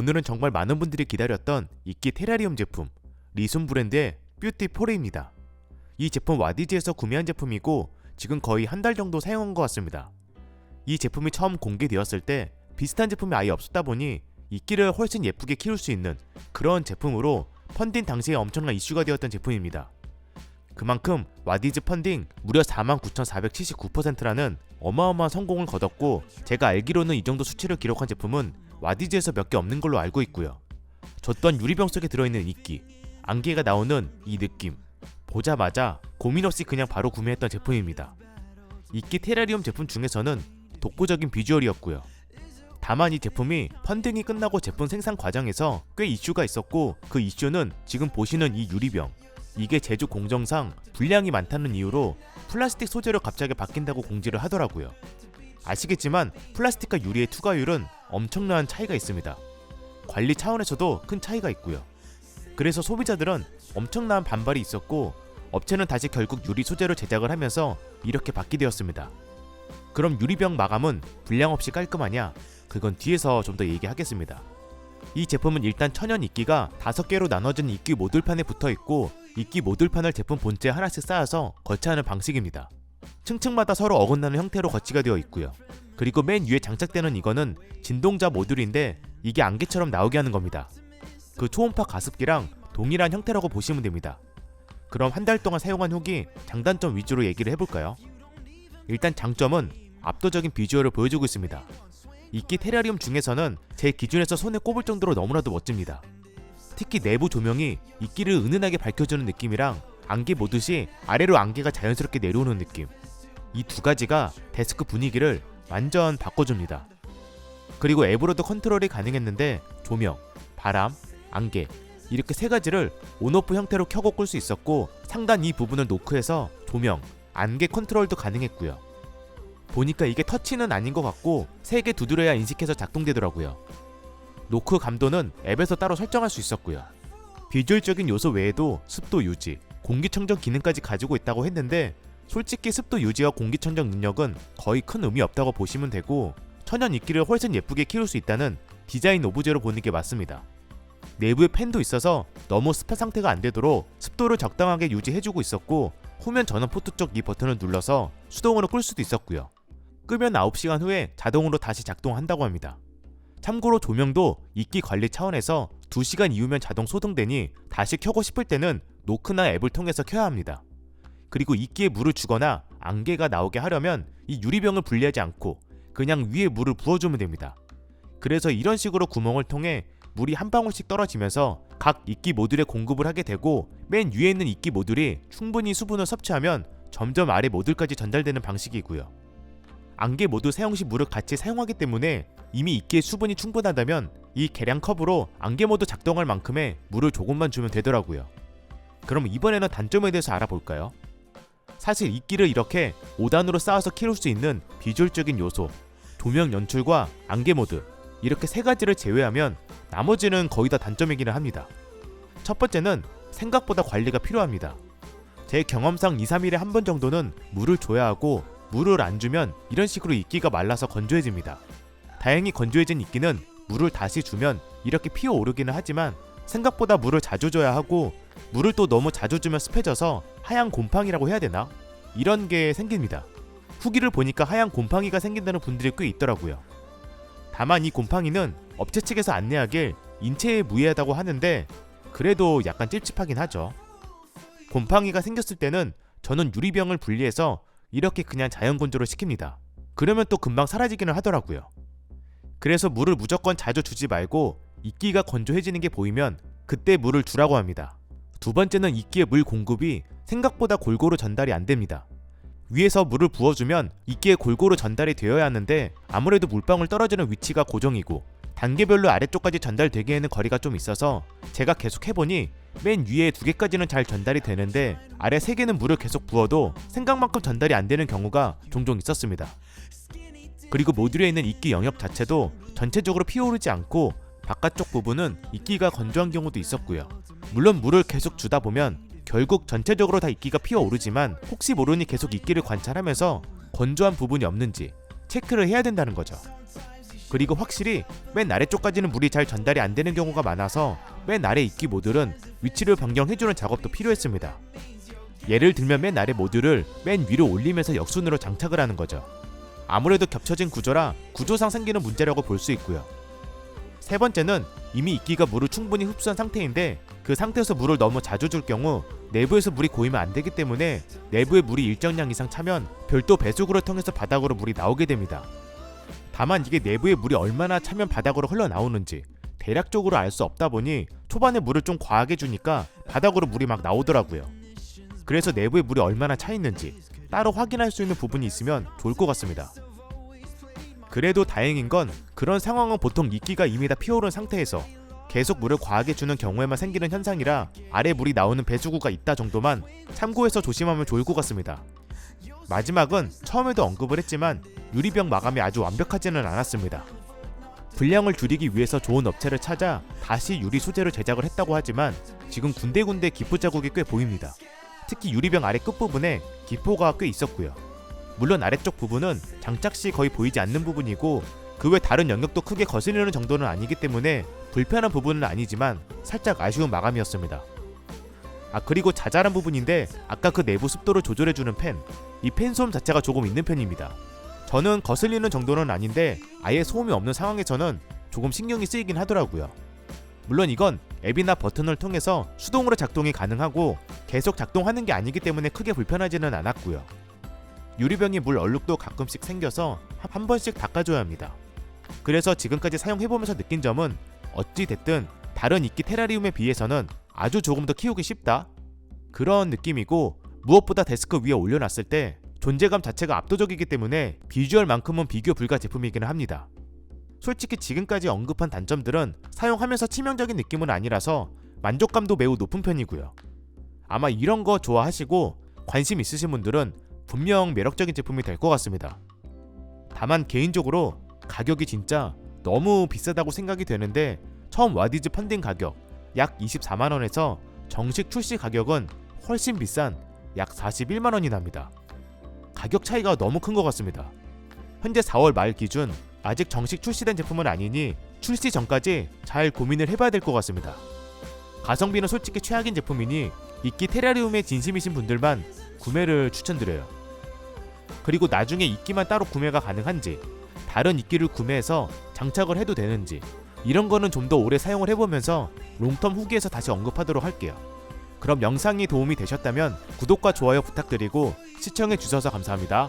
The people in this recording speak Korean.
오늘은 정말 많은 분들이 기다렸던 이끼 테라리움 제품 리숨 브랜드의 뷰티 포레입니다. 이 제품 와디즈에서 구매한 제품이고 지금 거의 한 달 정도 사용한 것 같습니다. 이 제품이 처음 공개되었을 때 비슷한 제품이 아예 없었다 보니 이끼를 훨씬 예쁘게 키울 수 있는 그런 제품으로 펀딩 당시에 엄청난 이슈가 되었던 제품입니다. 그만큼 와디즈 펀딩 무려 49,479%라는 어마어마한 성공을 거뒀고 제가 알기로는 이 정도 수치를 기록한 제품은 와디즈에서 몇 개 없는 걸로 알고 있고요. 저 또한 유리병 속에 들어있는 이끼, 안개가 나오는 이 느낌 보자마자 고민 없이 그냥 바로 구매했던 제품입니다. 이끼 테라리움 제품 중에서는 독보적인 비주얼이었고요. 다만 이 제품이 펀딩이 끝나고 제품 생산 과정에서 꽤 이슈가 있었고 그 이슈는 지금 보시는 이 유리병 이게 제조 공정상 분량이 많다는 이유로 플라스틱 소재로 갑자기 바뀐다고 공지를 하더라고요. 아시겠지만 플라스틱과 유리의 투과율은 엄청난 차이가 있습니다. 관리 차원에서도 큰 차이가 있고요. 그래서 소비자들은 엄청난 반발이 있었고 업체는 다시 결국 유리 소재로 제작을 하면서 이렇게 받게 되었습니다. 그럼 유리병 마감은 불량 없이 깔끔하냐? 그건 뒤에서 좀 더 얘기하겠습니다. 이 제품은 일단 천연 이끼가 5개로 나눠진 이끼 모듈판에 붙어 있고 이끼 모듈판을 제품 본체에 하나씩 쌓아서 거치하는 방식입니다. 층층마다 서로 어긋나는 형태로 거치가 되어 있고요. 그리고 맨 위에 장착되는 이거는 진동자 모듈인데 이게 안개처럼 나오게 하는 겁니다. 그 초음파 가습기랑 동일한 형태라고 보시면 됩니다. 그럼 한 달 동안 사용한 후기 장단점 위주로 얘기를 해볼까요? 일단 장점은 압도적인 비주얼을 보여주고 있습니다. 이끼 테라리움 중에서는 제 기준에서 손에 꼽을 정도로 너무나도 멋집니다. 특히 내부 조명이 이끼를 은은하게 밝혀주는 느낌이랑 안개 모듯이 아래로 안개가 자연스럽게 내려오는 느낌. 이 두 가지가 데스크 분위기를 완전 바꿔줍니다. 그리고 앱으로도 컨트롤이 가능했는데 조명, 바람, 안개 이렇게 세 가지를 온오프 형태로 켜고 끌 수 있었고 상단 이 부분을 노크해서 조명, 안개 컨트롤도 가능했고요. 보니까 이게 터치는 아닌 것 같고 세 개 두드려야 인식해서 작동되더라고요. 노크 감도는 앱에서 따로 설정할 수 있었고요. 비주얼적인 요소 외에도 습도 유지, 공기청정 기능까지 가지고 있다고 했는데 솔직히 습도 유지와 공기청정 능력은 거의 큰 의미 없다고 보시면 되고 천연 이끼를 훨씬 예쁘게 키울 수 있다는 디자인 오브제로 보는 게 맞습니다. 내부에 팬도 있어서 너무 습한 상태가 안 되도록 습도를 적당하게 유지해주고 있었고 후면 전원 포트 쪽 이 버튼을 눌러서 수동으로 끌 수도 있었고요. 끄면 9시간 후에 자동으로 다시 작동한다고 합니다. 참고로 조명도 이끼 관리 차원에서 2시간 이후면 자동 소등되니 다시 켜고 싶을 때는 노크나 앱을 통해서 켜야 합니다. 그리고 이끼에 물을 주거나 안개가 나오게 하려면 이 유리병을 분리하지 않고 그냥 위에 물을 부어주면 됩니다. 그래서 이런 식으로 구멍을 통해 물이 한 방울씩 떨어지면서 각 이끼 모듈에 공급을 하게 되고 맨 위에 있는 이끼 모듈이 충분히 수분을 섭취하면 점점 아래 모듈까지 전달되는 방식이고요. 안개 모두 사용 시 물을 같이 사용하기 때문에 이미 이끼의 수분이 충분하다면 이 계량 컵으로 안개 모드 작동할 만큼의 물을 조금만 주면 되더라고요. 그럼 이번에는 단점에 대해서 알아볼까요? 사실 이끼를 이렇게 5단으로 쌓아서 키울 수 있는 비주얼적인 요소, 조명 연출과 안개 모드 이렇게 세 가지를 제외하면 나머지는 거의 다 단점이기는 합니다. 첫 번째는 생각보다 관리가 필요합니다. 제 경험상 2, 3일에 한 번 정도는 물을 줘야 하고 물을 안 주면 이런 식으로 이끼가 말라서 건조해집니다. 다행히 건조해진 이끼는 물을 다시 주면 이렇게 피어 오르기는 하지만 생각보다 물을 자주 줘야 하고 물을 또 너무 자주 주면 습해져서 하얀 곰팡이라고 해야 되나? 이런 게 생깁니다. 후기를 보니까 하얀 곰팡이가 생긴다는 분들이 꽤 있더라고요. 다만 이 곰팡이는 업체 측에서 안내하길 인체에 무해하다고 하는데 그래도 약간 찝찝하긴 하죠. 곰팡이가 생겼을 때는 저는 유리병을 분리해서 이렇게 그냥 자연 건조를 시킵니다. 그러면 또 금방 사라지기는 하더라고요. 그래서 물을 무조건 자주 주지 말고 이끼가 건조해지는 게 보이면 그때 물을 주라고 합니다. 두 번째는 이끼의 물 공급이 생각보다 골고루 전달이 안 됩니다. 위에서 물을 부어주면 이끼에 골고루 전달이 되어야 하는데 아무래도 물방울 떨어지는 위치가 고정이고 단계별로 아래쪽까지 전달되기에는 거리가 좀 있어서 제가 계속 해보니 맨 위에 두 개까지는 잘 전달이 되는데 아래 세 개는 물을 계속 부어도 생각만큼 전달이 안 되는 경우가 종종 있었습니다. 그리고 모듈에 있는 이끼 영역 자체도 전체적으로 피어오르지 않고 바깥쪽 부분은 이끼가 건조한 경우도 있었고요. 물론 물을 계속 주다 보면 결국 전체적으로 다 이끼가 피어오르지만 혹시 모르니 계속 이끼를 관찰하면서 건조한 부분이 없는지 체크를 해야 된다는 거죠. 그리고 확실히 맨 아래쪽까지는 물이 잘 전달이 안 되는 경우가 많아서 맨 아래 이끼 모듈은 위치를 변경해주는 작업도 필요했습니다. 예를 들면 맨 아래 모듈을 맨 위로 올리면서 역순으로 장착을 하는 거죠. 아무래도 겹쳐진 구조라 구조상 생기는 문제라고 볼 수 있고요. 세 번째는 이미 이끼가 물을 충분히 흡수한 상태인데 그 상태에서 물을 너무 자주 줄 경우 내부에서 물이 고이면 안 되기 때문에 내부에 물이 일정량 이상 차면 별도 배수구를 통해서 바닥으로 물이 나오게 됩니다. 다만 이게 내부에 물이 얼마나 차면 바닥으로 흘러나오는지 대략적으로 알 수 없다 보니 초반에 물을 좀 과하게 주니까 바닥으로 물이 막 나오더라고요. 그래서 내부에 물이 얼마나 차 있는지 따로 확인할 수 있는 부분이 있으면 좋을 것 같습니다. 그래도 다행인 건 그런 상황은 보통 이끼가 이미 다 피어오른 상태에서 계속 물을 과하게 주는 경우에만 생기는 현상이라 아래 물이 나오는 배수구가 있다 정도만 참고해서 조심하면 좋을 것 같습니다. 마지막은 처음에도 언급을 했지만 유리병 마감이 아주 완벽하지는 않았습니다. 분량을 줄이기 위해서 좋은 업체를 찾아 다시 유리 소재를 제작을 했다고 하지만 지금 군데군데 기포 자국이 꽤 보입니다. 특히 유리병 아래 끝부분에 기포가 꽤 있었고요. 물론 아래쪽 부분은 장착 시 거의 보이지 않는 부분이고 그 외 다른 영역도 크게 거슬리는 정도는 아니기 때문에 불편한 부분은 아니지만 살짝 아쉬운 마감이었습니다. 아 그리고 자잘한 부분인데 아까 그 내부 습도를 조절해주는 팬, 이 팬 소음 자체가 조금 있는 편입니다. 저는 거슬리는 정도는 아닌데 아예 소음이 없는 상황에서는 조금 신경이 쓰이긴 하더라고요. 물론 이건 앱이나 버튼을 통해서 수동으로 작동이 가능하고 계속 작동하는 게 아니기 때문에 크게 불편하지는 않았고요. 유리병에 물 얼룩도 가끔씩 생겨서 한 번씩 닦아줘야 합니다. 그래서 지금까지 사용해보면서 느낀 점은 어찌 됐든 다른 이끼 테라리움에 비해서는 아주 조금 더 키우기 쉽다 그런 느낌이고 무엇보다 데스크 위에 올려놨을 때 존재감 자체가 압도적이기 때문에 비주얼만큼은 비교 불가 제품이기는 합니다. 솔직히 지금까지 언급한 단점들은 사용하면서 치명적인 느낌은 아니라서 만족감도 매우 높은 편이고요. 아마 이런 거 좋아하시고 관심 있으신 분들은 분명 매력적인 제품이 될 것 같습니다. 다만 개인적으로 가격이 진짜 너무 비싸다고 생각이 되는데 처음 와디즈 펀딩 가격 약 24만원에서 정식 출시 가격은 훨씬 비싼 약 41만원이 납니다. 가격 차이가 너무 큰 것 같습니다. 현재 4월 말 기준 아직 정식 출시된 제품은 아니니 출시 전까지 잘 고민을 해봐야 될 것 같습니다. 가성비는 솔직히 최악인 제품이니 이끼 테라리움에 진심이신 분들만 구매를 추천드려요. 그리고 나중에 이끼만 따로 구매가 가능한지 다른 이끼를 구매해서 장착을 해도 되는지 이런 거는 좀 더 오래 사용을 해보면서 롱텀 후기에서 다시 언급하도록 할게요. 그럼 영상이 도움이 되셨다면 구독과 좋아요 부탁드리고 시청해 주셔서 감사합니다.